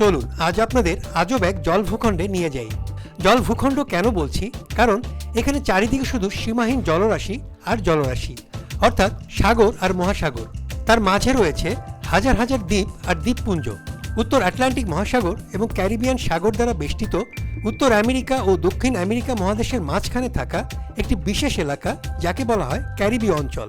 চলুন, আজ আপনাদের আজব এক জল ভূখণ্ডে নিয়ে যাই। জল ভূখণ্ড কেন বলছি? কারণ এখানে চারিদিকে শুধু সীমাহীন জলরাশি আর জলরাশি, অর্থাৎ সাগর আর মহাসাগর। তার মাঝে রয়েছে হাজার হাজার দ্বীপ আর দ্বীপপুঞ্জ। উত্তর আটলান্টিক মহাসাগর এবং ক্যারিবিয়ান সাগর দ্বারা বেষ্টিত, উত্তর আমেরিকা ও দক্ষিণ আমেরিকা মহাদেশের মাঝখানে থাকা একটি বিশেষ এলাকা, যাকে বলা হয় ক্যারিবীয় অঞ্চল।